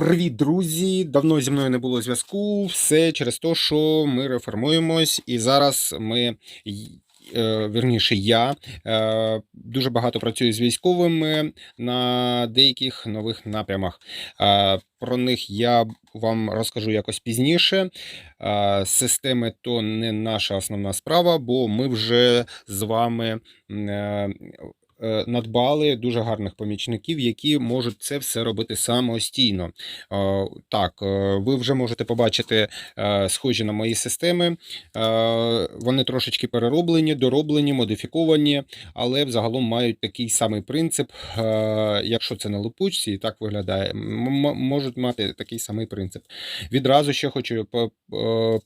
Привіт, друзі! Давно зі мною не було зв'язку. Все через те, що ми реформуємось, і зараз ми. е, Вірніше, я е, дуже багато працюю з військовими на деяких нових напрямах. Е, Про них я вам розкажу якось пізніше. Системи то не наша основна справа, бо ми вже з вами надбали дуже гарних помічників, які можуть це все робити самостійно. Е, Так, е, ви вже можете побачити е, схожі на мої системи. Е, Вони трошечки перероблені, дороблені, модифіковані, але взагалом мають такий самий принцип. е, Якщо це на липучці, і так виглядає, можуть мати такий самий принцип. Відразу ще хочу е,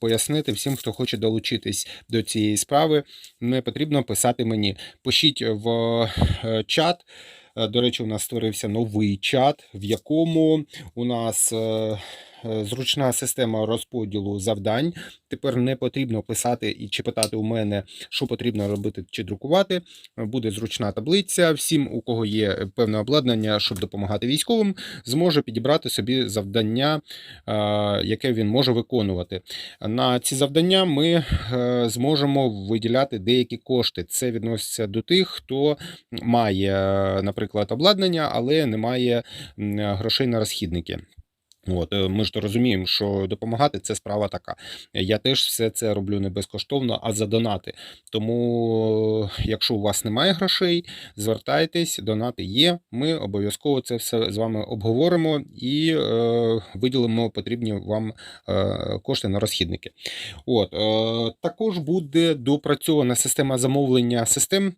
пояснити всім, хто хоче долучитись до цієї справи. Не потрібно писати мені. Пишіть в е, чат. Е, До речі, у нас створився новий чат, в якому у нас е, е, зручна система розподілу завдань. Тепер не потрібно писати і чи питати у мене, що потрібно робити чи друкувати. Буде зручна таблиця. Всім, у кого є певне обладнання, щоб допомагати військовим, зможе підібрати собі завдання, е, яке він може виконувати. На ці завдання ми е, зможемо виділяти деякі кошти. Це відноситься до тих, хто має, е, наприклад, обладнання, але не має грошей на розхідники. От, е, ми ж розуміємо, що допомагати це справа така. Я теж все це роблю не безкоштовно, а за донати. Тому, е, якщо у вас немає грошей, звертайтесь, донати є. Ми обов'язково це все з вами обговоримо і е, виділимо потрібні вам е, кошти на розхідники. От, е, також буде допрацьована система замовлення систем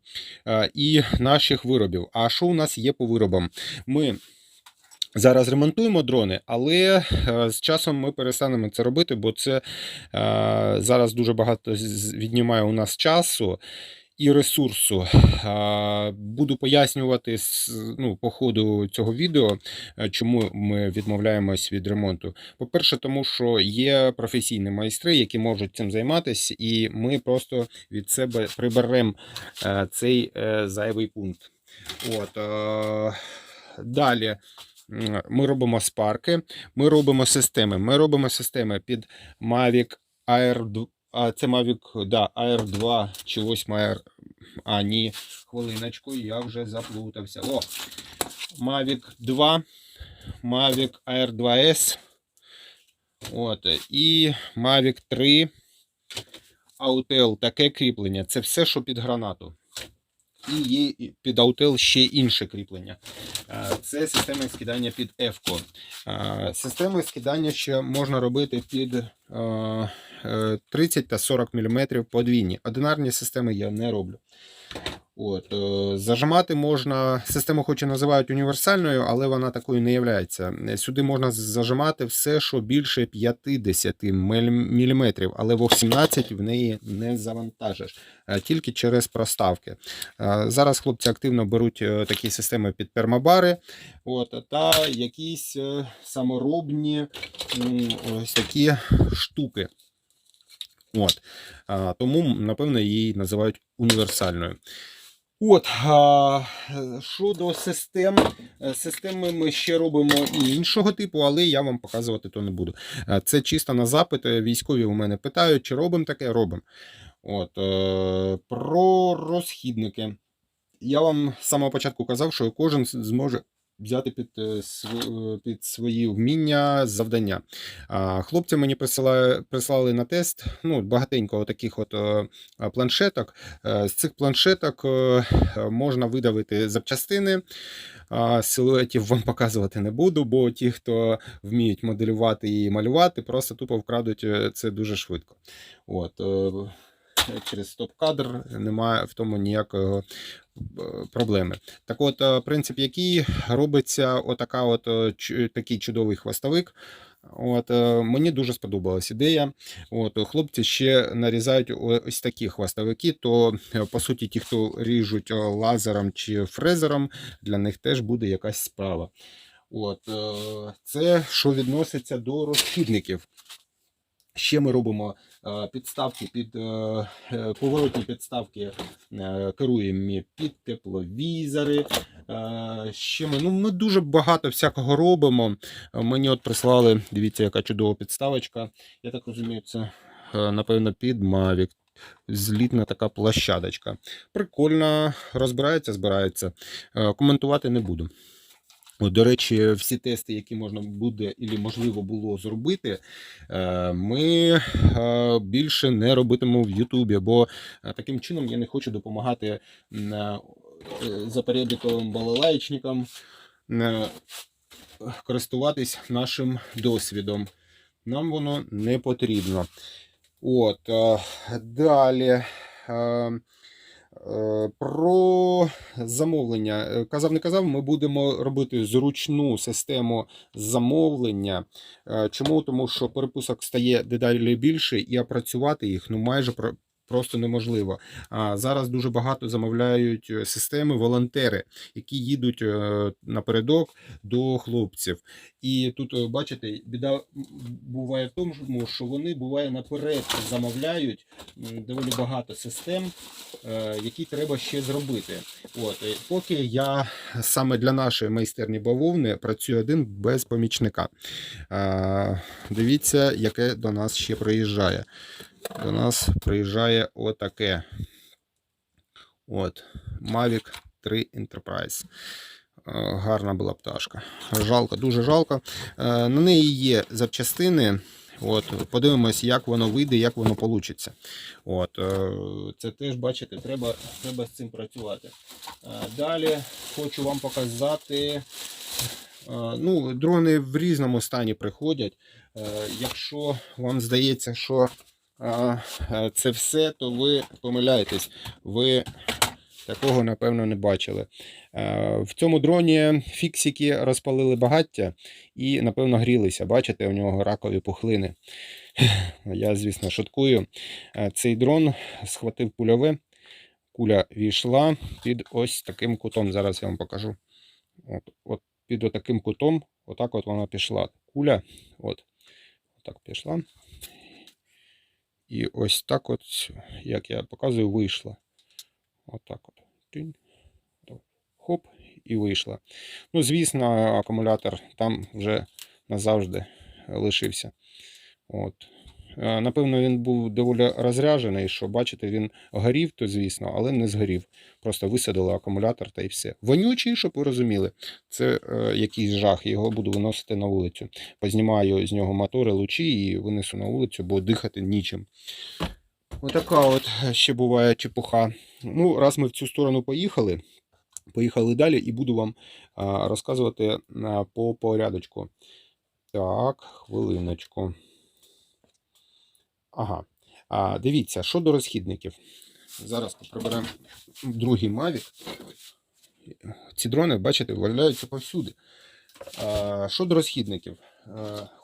е, і наших виробів. А що у нас є по виробам? Ми Зараз ремонтуємо дрони, але е, з часом ми перестанемо це робити, бо це е, зараз дуже багато віднімає у нас часу і ресурсу. Е, Буду пояснювати ну, по ходу цього відео, чому ми відмовляємось від ремонту. По-перше, тому що є професійні майстри, які можуть цим займатися, і ми просто від себе приберемо цей зайвий пункт. От, далі. Ми робимо спарки, ми робимо системи. Ми робимо системи під Mavic Air 2. А це Mavic, да, Air 2 чи 8 Air. А, ні, хвилиночку, я вже заплутався. О! Mavic 2, Mavic Air 2S. От, і Mavic 3. Autel, таке кріплення. Це все, що під гранату. І є під аутел ще інше кріплення. Е, Це система скидання під F-ко. Системи скидання ще можна робити під е, е, 30 та 40 мм подвійні. Одинарні системи я не роблю. От, е, зажимати можна, систему хоч і називають універсальною, але вона такою не є. Сюди можна зажимати все, що більше 50 мм, але в 18 в неї не завантажиш, е, тільки через проставки. Е, Зараз хлопці активно беруть такі системи під пермобари, от, та якісь саморобні ось такі штуки. От. Тому, напевно, її називають універсальною. От, а, щодо систем, е, системи ми ще робимо іншого типу, але я вам показувати то не буду. Е, Це чисто на запит. Військові у мене питають, чи робимо таке, робимо. От, е, про розхідники. Я вам з самого початку казав, що кожен зможе взяти під, е, е, під свої вміння завдання. Хлопці мені присилали, прислали на тест ну, багатенько таких от е, планшеток. З цих планшеток можна видавити запчастини. Силуетів вам показувати не буду, бо ті, хто вміють моделювати і малювати, просто тупо вкрадуть це дуже швидко. От, через стоп-кадр немає в тому ніякого е, проблеми. Так от, е, принцип який робиться отака от, е, такий чудовий хвостовик. От, мені дуже сподобалась ідея. От, хлопці ще нарізають ось такі хвостовики, то по суті, ті, хто ріжуть лазером чи фрезером, для них теж буде якась справа. От, це що відноситься до розхідників. Ще ми робимо е, підставки під е, е, поворотні підставки, керуємо під тепловізори, Ще ми, ну, ми дуже багато всякого робимо. Мені от прислали, дивіться, яка чудова підставочка. Я так розумію, це напевно під Mavic. Злітна така площадочка. Прикольно, розбирається, збирається. Коментувати не буду. От, До речі, всі тести, які можна буде і можливо було зробити, е, ми е, більше не робитимемо в Ютубі, бо е, таким чином я не хочу допомагати м, е, балалайчникам користуватись нашим досвідом. Нам воно не потрібно. От, далі. Е, Про замовлення. Е, Казав, не казав, ми будемо робити зручну систему замовлення. Е, Чому? Тому що перепусок стає дедалі більше, і опрацювати їх ну майже просто неможливо. А зараз дуже багато замовляють системи волонтери, які їдуть напередок до хлопців. І тут, бачите, біда буває в тому, що вони буває наперед замовляють доволі багато систем, які треба ще зробити. От, е, поки я саме для нашої майстерні бавовни працюю один без помічника. Е, Дивіться, яке до нас ще приїжджає. До нас приїжджає отаке. От, Mavic 3 Enterprise. Е, Гарна була пташка. Жалко, дуже жалко. Е, На неї є запчастини. От, подивимось, як воно вийде, як воно вийде. От, е, це теж, бачите, треба, треба з цим працювати. Е, Далі хочу вам показати. е, Ну, дрони в різному стані приходять. Якщо вам здається, що це все, то ви помиляєтесь. Ви такого, напевно, не бачили. Е, В цьому дроні фіксики розпалили багаття і, напевно, грілися. Бачите, у нього ракові пухлини. Я, звісно, шуткую. Е, Цей дрон схватив кульове. Куля війшла під ось таким кутом. Зараз я вам покажу. От, от під отаким кутом, отак от вона пішла. Куля, от, отак пішла. І ось так от, як я показую, вийшла. Отак от. Хоп, і вийшла. Ну, звісно, акумулятор там вже назавжди лишився. От. Е, Напевно, він був доволі розряджений, що бачите, він горів, то звісно, але не згорів. Просто висадили акумулятор та і все. Вонючий, щоб ви розуміли, це е, якийсь жах. Його буду виносити на вулицю. Познімаю з нього мотори, лучі і винесу на вулицю, бо дихати нічим. Отака от ще буває чепуха. Ну, раз ми в цю сторону поїхали, поїхали далі і буду вам розказувати по порядочку. Так, хвилиночку. Ага. А, дивіться, що до розхідників. Зараз приберемо другий Mavic. Ці дрони, бачите, валяються повсюди. Що до розхідників?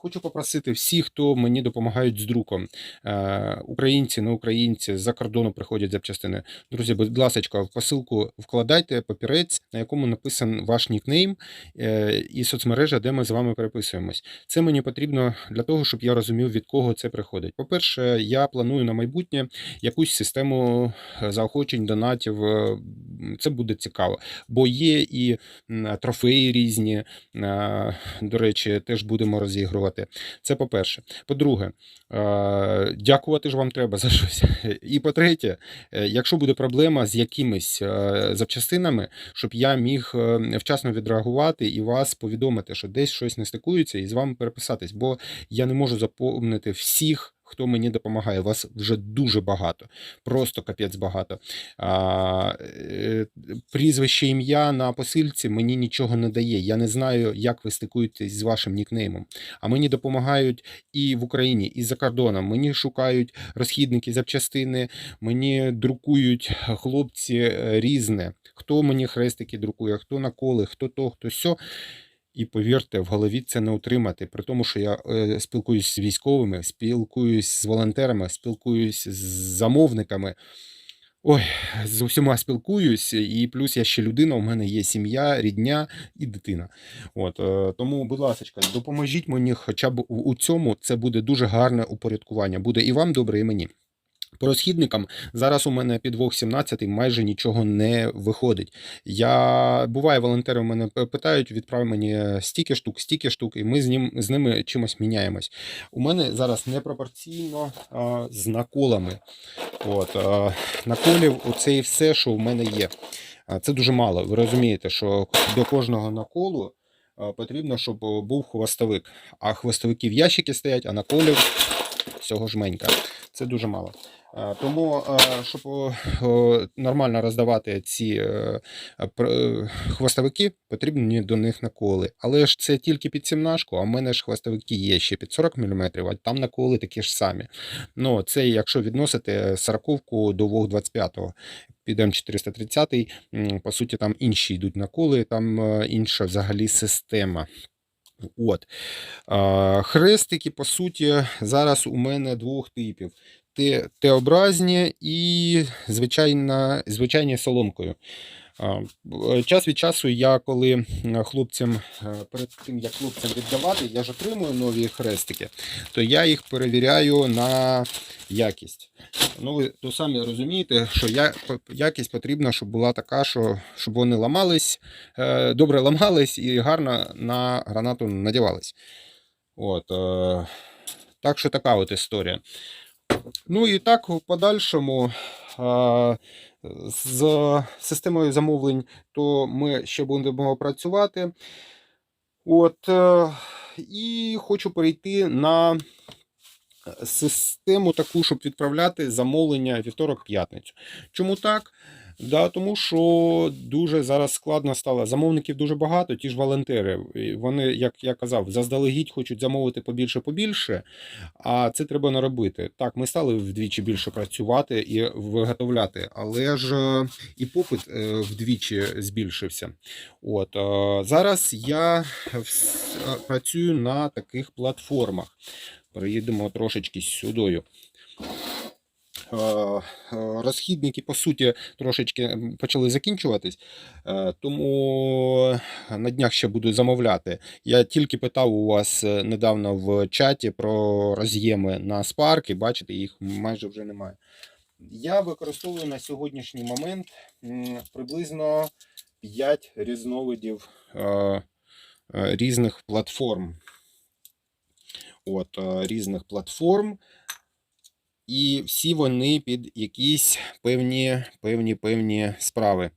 Хочу попросити всіх, хто мені допомагають з друком. Е, Українці, не українці, з-за кордону приходять запчастини. Друзі, будь ласка, в посилку вкладайте папірець, на якому написан ваш нікнейм е, і соцмережа, де ми з вами переписуємось. Це мені потрібно для того, щоб я розумів, від кого це приходить. По-перше, я планую на майбутнє якусь систему е, заохочень, донатів. Це буде цікаво, бо є і трофеї різні. До речі, теж будемо розігрувати. Це по-перше. По-друге, е, дякувати ж вам треба за щось. І по-третє, е, якщо буде проблема з якимись е, запчастинами, щоб я міг вчасно відреагувати і вас повідомити, що десь щось не стикується, і з вами переписатись, бо я не можу заповнити всіх. Хто мені допомагає? Вас вже дуже багато, просто капець багато. А, е, прізвище ім'я на посильці мені нічого не дає. Я не знаю, як ви стикуєтесь з вашим нікнеймом. А мені допомагають і в Україні, і за кордоном. Мені шукають розхідники, запчастини, мені друкують хлопці е, різне. Хто мені хрестики друкує, хто наколи, хто то, хто сьо. І повірте, в голові це не утримати. При тому, що я е, спілкуюсь з військовими, спілкуюсь з волонтерами, спілкуюсь з замовниками. Ой, з усіма спілкуюсь, і плюс я ще людина, у мене є сім'я, рідня і дитина. От, е, тому, будь ласка, допоможіть мені хоча б у у цьому, це буде дуже гарне упорядкування. Буде і вам добре, і мені. По розхідникам зараз у мене під 2.17 майже нічого не виходить. Я буває, волонтери мене питають, відправ мені стільки штук, стільки штук, і ми з ним з ними чимось міняємось. У мене зараз непропорційно а, з наколами. От, а, наколів оце і все, що в мене є. А, Це дуже мало. Ви розумієте, що до кожного наколу а, потрібно, щоб був хвостовик. А хвостовики в ящики стоять, а наколів всього жменька. Це дуже мало. Е, Тому, е, щоб о, нормально роздавати ці е, е, хвостовики, потрібні до них наколи. Але ж це тільки під сімнашку, а в мене ж хвостовики є ще під 40 мм, а там наколи такі ж самі. Ну, це якщо відносити 40 до 2,25. Під М430, по суті, там інші йдуть наколи, там е, інша взагалі система. От. Хрестики, по суті, зараз у мене двох типів: Т-образні і звичайна, звичайні соломкою. Б- Час від часу я коли хлопцям, е, перед тим як хлопцям віддавати, я ж отримую нові хрестики, то я їх перевіряю на якість. Ну, ви то самі розумієте, що я, якість потрібна, щоб була така, що, щоб вони ламались, е, добре ламались і гарно на гранату надівались. От, е, так що така от історія. Ну і так в подальшому е, з системою замовлень, то ми ще будемо працювати. От, е, і хочу перейти на систему таку, щоб відправляти замовлення вівторок-п'ятницю. Чому так? Да, тому що дуже зараз складно стало. Замовників дуже багато, ті ж волонтери. Вони, як я казав, заздалегідь хочуть замовити побільше-побільше, а це треба наробити. Так, ми стали вдвічі більше працювати і виготовляти, але ж е, і попит е, вдвічі збільшився. От е, зараз я працюю на таких платформах. Переїдемо трошечки сюдою. Е, е, Розхідники, по суті, трошечки почали закінчуватись, е, тому на днях ще буду замовляти. Я тільки питав у вас недавно в чаті про роз'єми на Spark, і бачите, їх майже вже немає. Я використовую на сьогоднішній момент приблизно 5 різновидів різних платформ. От, різних платформ. І всі вони під якісь певні, певні, певні справи.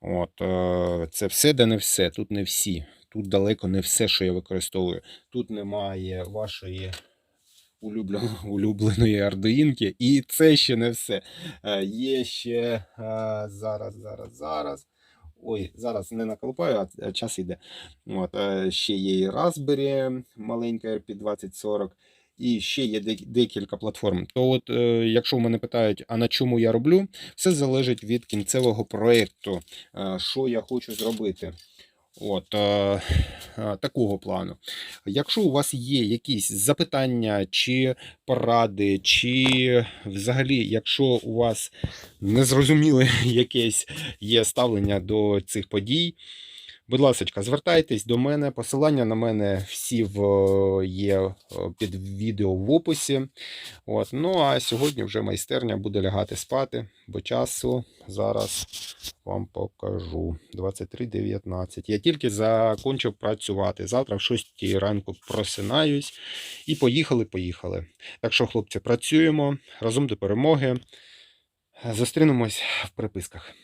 От, е, це все, де не все. Тут не всі. Тут далеко не все, що я використовую. Тут немає вашої улюбленої, ардуїнки. І це ще не все. Е, Є ще е, зараз, зараз, зараз. Ой, зараз не наколупаю, а- час йде. От, ще є і Raspberry, маленька RP2040. І ще є декілька платформ. То, от, е, якщо мене питають, а на чому я роблю, все залежить від кінцевого проєкту, е, що я хочу зробити. От, е, такого плану. Якщо у вас є якісь запитання чи поради, чи взагалі, якщо у вас незрозуміле якесь є ставлення до цих подій, Будь ласка, звертайтесь до мене. Посилання на мене всі в, є е, під відео в описі. От. Ну а сьогодні вже майстерня буде лягати спати, бо часу зараз вам покажу. 23.19. Я тільки закончив працювати. Завтра в 6 ранку просинаюсь і поїхали, поїхали. Так що, хлопці, працюємо разом до перемоги. Зустрінемось в приписках.